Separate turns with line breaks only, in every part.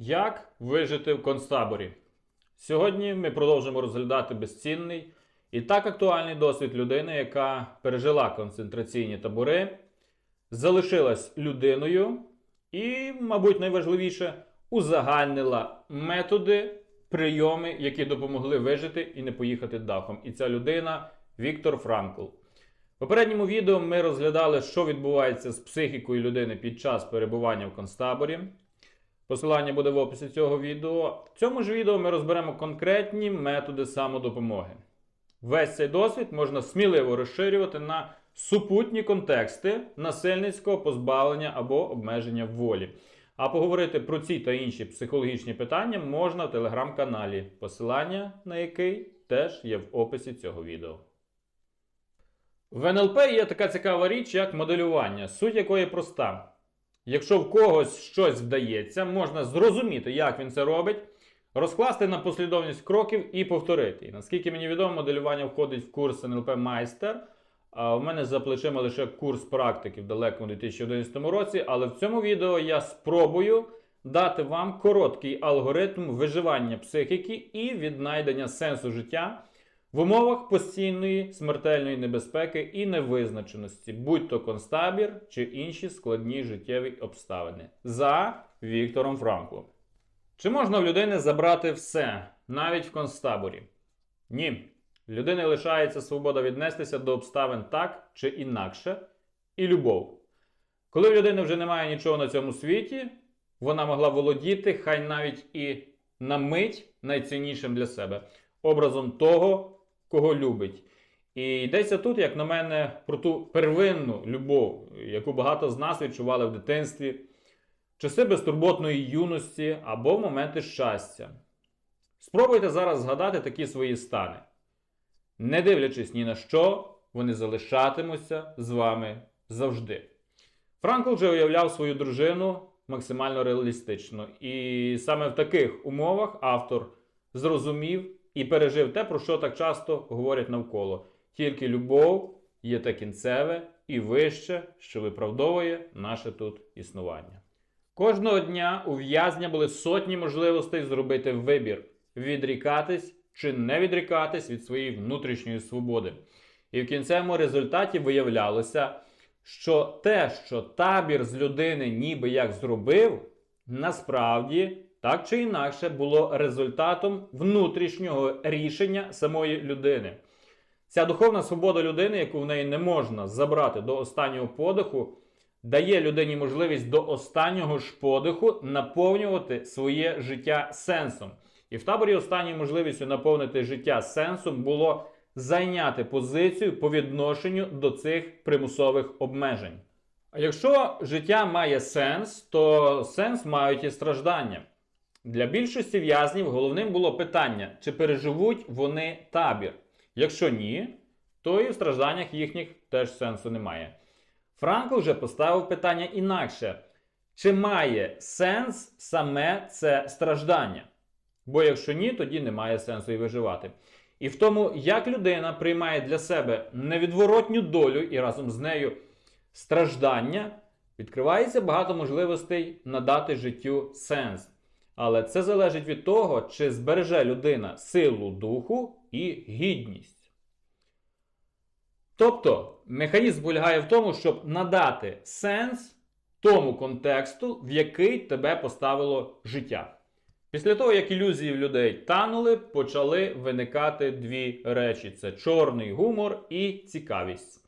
Як вижити в концтаборі? Сьогодні ми продовжимо розглядати безцінний і так актуальний досвід людини, яка пережила концентраційні табори, залишилась людиною і, мабуть, найважливіше, узагальнила методи, прийоми, які допомогли вижити і не поїхати дахом. І ця людина Віктор Франкл. В попередньому відео ми розглядали, що відбувається з психікою людини під час перебування в концтаборі. Посилання буде в описі цього відео. В цьому ж відео ми розберемо конкретні методи самодопомоги. Весь цей досвід можна сміливо розширювати на супутні контексти насильницького позбавлення або обмеження волі. А поговорити про ці та інші психологічні питання можна в телеграм-каналі, посилання на який теж є в описі цього відео. В НЛП є така цікава річ, як моделювання, суть якої проста. Якщо в когось щось вдається, можна зрозуміти, як він це робить, розкласти на послідовність кроків і повторити. І наскільки мені відомо, моделювання входить в курс НЛП Майстер. А у мене за плечима лише курс практики в далекому 2011 році, але в цьому відео я спробую дати вам короткий алгоритм виживання психіки і віднайдення сенсу життя в умовах постійної смертельної небезпеки і невизначеності, будь то концтабір чи інші складні життєві обставини. За Віктором Франклом. Чи можна в людини забрати все, навіть в концтаборі? Ні. Людини лишається свобода віднестися до обставин так чи інакше, і любов. Коли в людини вже немає нічого на цьому світі, вона могла володіти, хай навіть і на мить найціннішим для себе образом того, кого любить. І йдеться тут, як на мене, про ту первинну любов, яку багато з нас відчували в дитинстві, часи безтурботної юності або моменти щастя. Спробуйте зараз згадати такі свої стани. Не дивлячись ні на що, вони залишатимуться з вами завжди. Франкл вже уявляв свою дружину максимально реалістично. І саме в таких умовах автор зрозумів і пережив те, про що так часто говорять навколо. Тільки любов є те кінцеве і вище, що виправдовує наше тут існування. Кожного дня у в'язня були сотні можливостей зробити вибір, відрікатись чи не відрікатись від своєї внутрішньої свободи. І в кінцевому результаті виявлялося, що те, що табір з людини ніби як зробив, насправді так чи інакше було результатом внутрішнього рішення самої людини. Ця духовна свобода людини, яку в неї не можна забрати до останнього подиху, дає людині можливість до останнього ж подиху наповнювати своє життя сенсом. І в таборі останньою можливістю наповнити життя сенсом було зайняти позицію по відношенню до цих примусових обмежень. А якщо життя має сенс, то сенс мають і страждання. Для більшості в'язнів головним було питання, чи переживуть вони табір. Якщо ні, то і в стражданнях їхніх теж сенсу немає. Франкл вже поставив питання інакше: чи має сенс саме це страждання? Бо якщо ні, тоді немає сенсу і виживати. І в тому, як людина приймає для себе невідворотню долю і разом з нею страждання, відкривається багато можливостей надати життю сенс. Але це залежить від того, чи збереже людина силу духу і гідність. Тобто, механізм полягає в тому, щоб надати сенс тому контексту, в який тебе поставило життя. Після того, як ілюзії в людей танули, почали виникати дві речі: це чорний гумор і цікавість.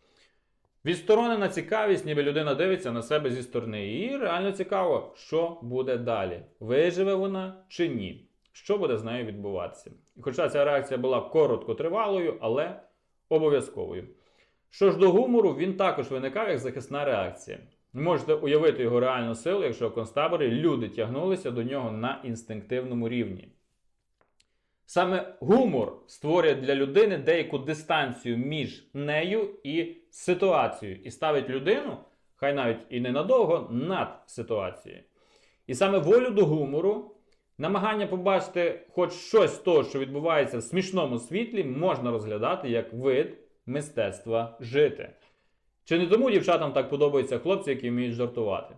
Відсторонена цікавість, ніби людина дивиться на себе зі сторони. І реально цікаво, що буде далі. Виживе вона чи ні? Що буде з нею відбуватися? Хоча ця реакція була короткотривалою, але обов'язковою. Що ж до гумору, він також виникав як захисна реакція. Можете уявити його реальну силу, якщо в концтаборі люди тягнулися до нього на інстинктивному рівні. Саме гумор створює для людини деяку дистанцію між нею і ситуацією, і ставить людину, хай навіть і ненадовго, над ситуацією. І саме волю до гумору, намагання побачити хоч щось з того, що відбувається в смішному світлі, можна розглядати як вид мистецтва жити. Чи не тому дівчатам так подобаються хлопці, які вміють жартувати?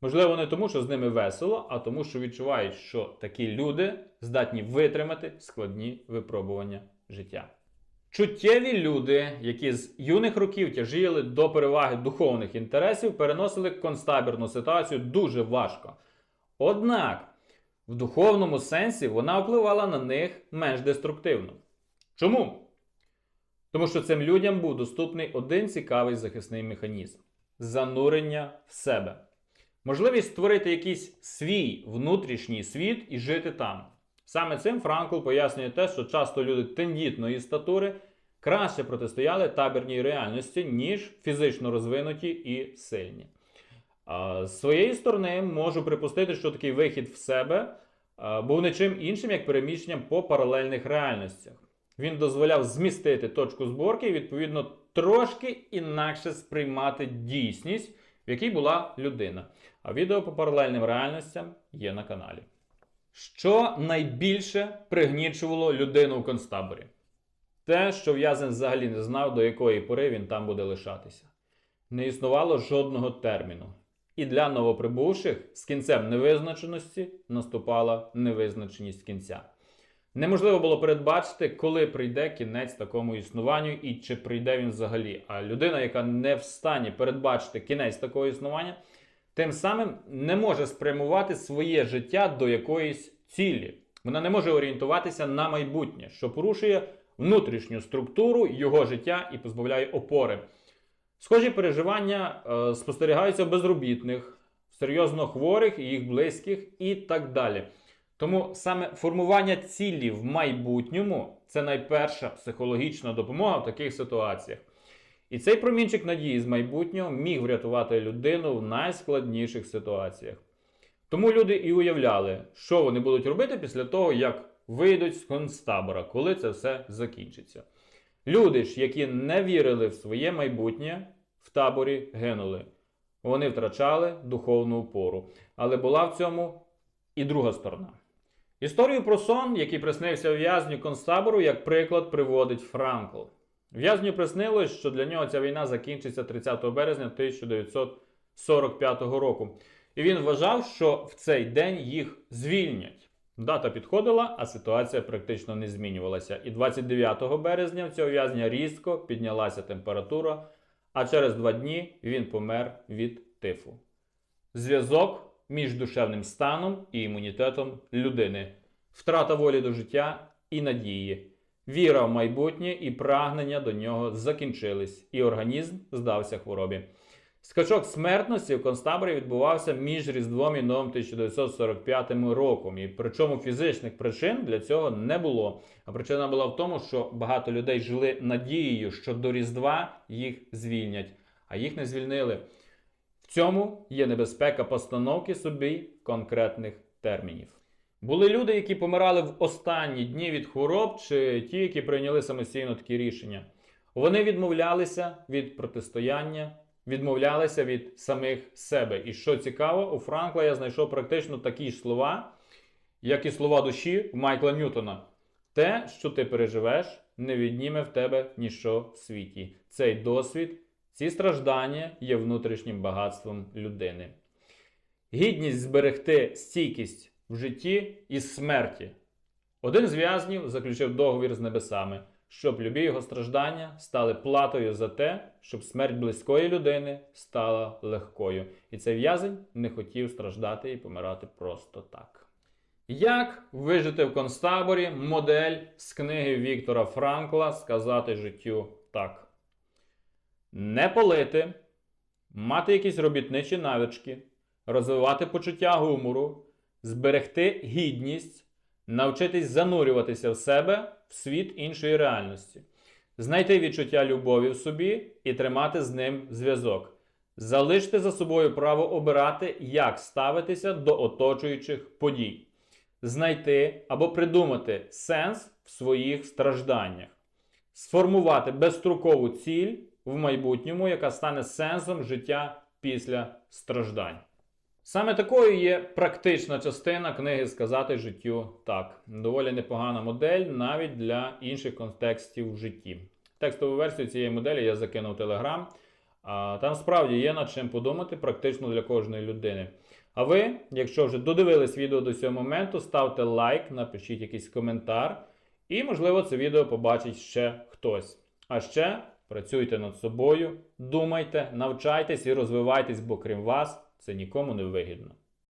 Можливо, не тому, що з ними весело, а тому, що відчувають, що такі люди здатні витримати складні випробування життя. Чуттєві люди, які з юних років тяжіли до переваги духовних інтересів, переносили концтабірну ситуацію дуже важко. Однак в духовному сенсі вона впливала на них менш деструктивно. Чому? Тому що цим людям був доступний один цікавий захисний механізм занурення в себе. Можливість створити якийсь свій внутрішній світ і жити там. Саме цим Франкл пояснює те, що часто люди тендітної статури краще протистояли табірній реальності, ніж фізично розвинуті і сильні. З своєї сторони, можу припустити, що такий вихід в себе був не чим іншим, як переміщенням по паралельних реальностях. Він дозволяв змістити точку зборки і, відповідно, трошки інакше сприймати дійсність, в якій була людина. А відео по паралельним реальностям є на каналі. Що найбільше пригнічувало людину в концтаборі? Те, що в'язень взагалі не знав, до якої пори він там буде лишатися. Не існувало жодного терміну. І для новоприбувших з кінцем невизначеності наступала невизначеність кінця. Неможливо було передбачити, коли прийде кінець такому існуванню і чи прийде він взагалі. А людина, яка не в стані передбачити кінець такого існування, тим самим не може спрямувати своє життя до якоїсь цілі. Вона не може орієнтуватися на майбутнє, що порушує внутрішню структуру його життя і позбавляє опори. Схожі переживання е, спостерігаються в безробітних, серйозно хворих їх близьких і так далі. Тому саме формування цілі в майбутньому це найперша психологічна допомога в таких ситуаціях. І цей промінчик надії з майбутнього міг врятувати людину в найскладніших ситуаціях. Тому люди і уявляли, що вони будуть робити після того, як вийдуть з концтабора, коли це все закінчиться. Люди ж, які не вірили в своє майбутнє, в таборі гинули. Вони втрачали духовну опору. Але була в цьому і друга сторона. Історію про сон, який приснився в'язню концтабору, як приклад приводить Франкл. В'язню приснилось, що для нього ця війна закінчиться 30 березня 1945 року. І він вважав, що в цей день їх звільнять. Дата підходила, а ситуація практично не змінювалася. І 29 березня в цього в'язня різко піднялася температура, а через два дні він помер від тифу. Зв'язок між душевним станом і імунітетом людини, втрата волі до життя і надії, віра в майбутнє і прагнення до нього закінчились, і організм здався хворобі. Скачок смертності в концтаборі відбувався між Різдвом і Новим 1945 роком. І причому фізичних причин для цього не було. А причина була в тому, що багато людей жили надією, що до Різдва їх звільнять, а їх не звільнили. В цьому є небезпека постановки собі конкретних термінів. Були люди, які помирали в останні дні від хвороб, чи ті, які прийняли самостійно такі рішення. Вони відмовлялися від протистояння, відмовлялися від самих себе. І що цікаво, у Франкла я знайшов практично такі ж слова, як і слова душі Майкла Ньютона. Те, що ти переживеш, не відніме в тебе ніщо в світі. Цей досвід, ці страждання є внутрішнім багатством людини. Гідність зберегти стійкість в житті і смерті. Один з в'язнів заключив договір з небесами, щоб любі його страждання стали платою за те, щоб смерть близької людини стала легкою. І цей в'язень не хотів страждати і помирати просто так. Як вижити в концтаборі модель з книги Віктора Франкла Сказати життю так. Не палити, мати якісь робітничі навички, розвивати почуття гумору, зберегти гідність, навчитись занурюватися в себе в світ іншої реальності, знайти відчуття любові в собі і тримати з ним зв'язок. Залиште за собою право обирати, як ставитися до оточуючих подій, знайти або придумати сенс в своїх стражданнях, сформувати безстрокову ціль в майбутньому, яка стане сенсом життя після страждань. Саме такою є практична частина книги Сказати життю так. Доволі непогана модель навіть для інших контекстів в житті. Текстову версію цієї моделі я закинув в. А, Там справді є над чим подумати практично для кожної людини. А ви, якщо вже додивились відео до цього моменту, ставте лайк, напишіть якийсь коментар, і, можливо, це відео побачить ще хтось. А ще працюйте над собою, думайте, навчайтесь і розвивайтесь, бо крім вас це нікому не вигідно.